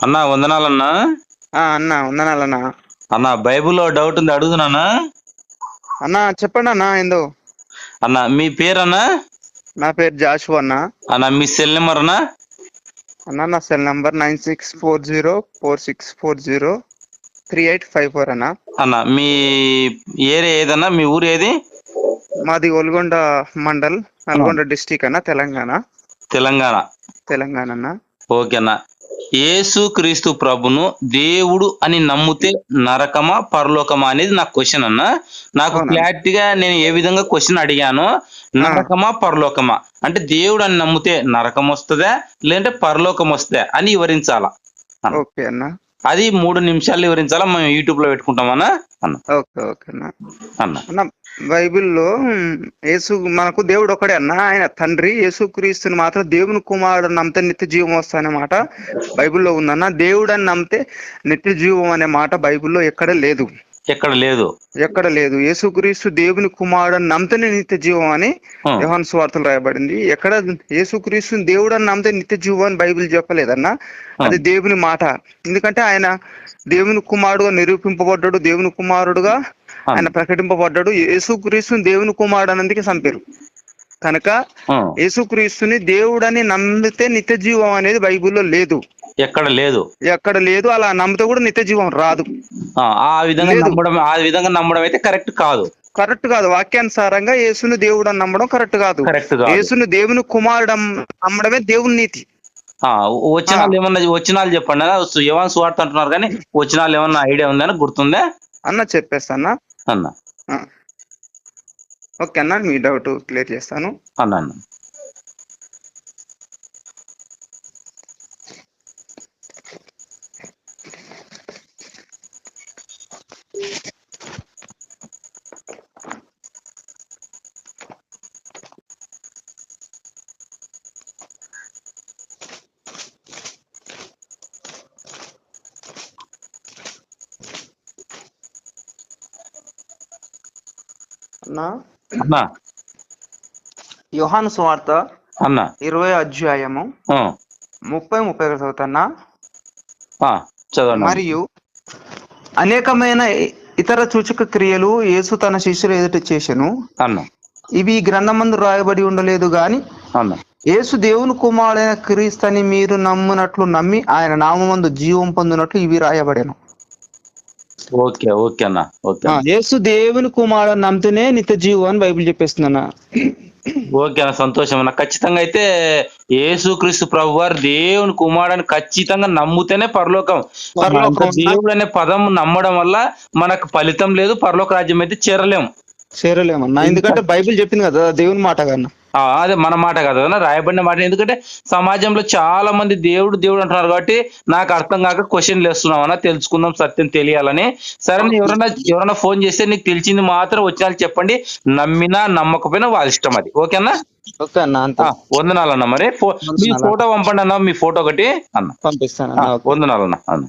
అన్న వందనాలన్నా? ఆ, అన్న ఉందనాలన్న అన్న బైబిల్లో డౌట్ ఉంది అడుగుతున్నానా? అన్న చెప్పండి అన్న ఏందో అన్న మీ పేరన్నా? నా పేరు జాషు అన్న. అన్న మీ సెల్ నెంబర్ అన్నా అన్న నా cell number nine six four zero four six four zero three eight five four అన్న. అన్న మీ ఏరియా ఏదన్నా మీ ఊరు ఏది? మాది ఒల్గొండ మండల్ నల్గొండ డిస్టిక్ అన్న తెలంగాణ. తెలంగాణ. తెలంగాణ అన్న. ఓకే అన్న. యేసు క్రీస్తు ప్రభును దేవుడు అని నమ్మితే నరకమా పరలోకమా అనేది నా క్వశ్చన్ అన్న. నాకు? క్లారిటీగా నేను ఏ విధంగా క్వశ్చన్ అడిగాను నరకమా పరలోకమా? అంటే దేవుడు అని నమ్మితే నరకం వస్తుందా లేదంటే పరలోకం వస్తుందా అని వివరించాలా? ఓకే అన్న. అది మూడు నిమిషాలు వివరించాలా? మేము యూట్యూబ్లో పెట్టుకుంటామన్నా అన్న. ఓకే ఓకే అన్న. బైబిల్లో యేసు మనకు దేవుడు ఒకడే అన్న. ఆయన తండ్రి యేసు క్రీస్తుని మాత్రం దేవుని కుమారుడు నమ్మితే నిత్య జీవం వస్తానే మాట బైబిల్లో ఉందన్న. దేవుడు అని నమ్మితే నిత్య జీవం అనే మాట బైబిల్లో ఎక్కడ లేదు. ఎక్కడ లేదు. ఎక్కడ లేదు. యేసుక్రీస్తు దేవుని కుమారుడు అని నమ్మితేనే నిత్య జీవం అని యోహాను సువార్తలు రాయబడింది. ఎక్కడ యేసుక్రీస్తు దేవుడు అని నమ్మితే నిత్య జీవం అని బైబిల్ చెప్పలేదన్న? అది దేవుని మాట. ఎందుకంటే ఆయన దేవుని కుమారుడుగా నిరూపింపబడ్డాడు దేవుని కుమారుడుగా ఆయన ప్రకటింపబడ్డాడు. యేసుక్రీస్తుని దేవుని కుమారుడు అన్నందుకే చంపారు. కనుక యేసుక్రీస్తుని దేవుడని నమ్మితే నిత్య జీవం అనేది బైబిల్లో లేదు. ఎక్కడ లేదు. ఎక్కడ లేదు అలా నమ్మితే కూడా నిత్య జీవం రాదు. ఆ, విధంగా. నమ్మడం ఆ విధంగా నమ్మడం అయితే కరెక్ట్ కాదు. కరెక్ట్ కాదు. వాక్యానుసారంగా యేసుని దేవుడు అని నమ్మడం కరెక్ట్ కాదు. కరెక్ట్ కాదు. యేసుని దేవుని కుమారుడు నమ్మడమే దేవుని నీతి. వచనాలు ఏమన్నా వచనాలు చెప్పండి. యువన్ సువార్త అంటున్నారు కానీ వచనాలు ఏమన్నా ఐడియా ఉందని గుర్తుందా? అన్న చెప్పేస్తానా అన్న. ఓకే అన్న మీ డౌట్ క్లియర్ చేస్తాను. అన్న. అన్న. యోహాను సువార్త అన్న. ఇరవై అధ్యాయము ముప్పై ముప్పై ఒకటి చదువుతానా? ఆ, చదవండి. మరియు అనేకమైన ఇతర సూచక క్రియలు యేసు తన శిష్యులు ఎదుట చేసెను. అన్న. ఇవి గ్రంథమందు రాయబడి ఉండలేదు గాని అన్న. యేసు దేవుని కుమారుడైన క్రీస్తని మీరు నమ్మునట్లు నమ్మి ఆయన నామందు జీవం పొందినట్లు ఇవి రాయబడెను. ఓకే ఓకే అన్న ఓకే యేసు దేవుని కుమారుడు నమ్మితేనే నిత్య జీవం అని బైబిల్ చెప్పేస్తుందన్న. ఓకే అన్న సంతోషం అన్న. ఖచ్చితంగా అయితే యేసుక్రీస్తు ప్రభు వారు దేవుని కుమారుడని ఖచ్చితంగా నమ్ముతేనే పరలోకం. పరలోకం. దేవుడు అనే పదం నమ్మడం వల్ల మనకు ఫలితం లేదు పరలోక రాజ్యం అయితే చేరలేం. చేరలేమన్నా? ఎందుకంటే బైబిల్ చెప్పింది కదా దేవుని మాట కన్నా. అదే మన మాట కాదు రాయబడిన మాట. ఎందుకంటే సమాజంలో చాలా మంది దేవుడు దేవుడు అంటున్నారు కాబట్టి నాకు అర్థం కాక క్వశ్చన్లు వేస్తున్నాం అన్న తెలుసుకుందాం సత్యం తెలియాలని. సరే ఎవరైనా ఎవరైనా ఫోన్ చేస్తే నీకు తెలిసింది మాత్రం వచ్చినా చెప్పండి. నమ్మినా నమ్మకపోయినా వాళ్ళ ఇష్టం అది. ఓకేనా ఓకే అన్న అంత. ఆ, వందనాలన్న మరి. మీ ఫోటో పంపండి అన్న మీ ఫోటో ఒకటి అన్న. పంపిస్తాను ఆ, వందనాలన్న అన్న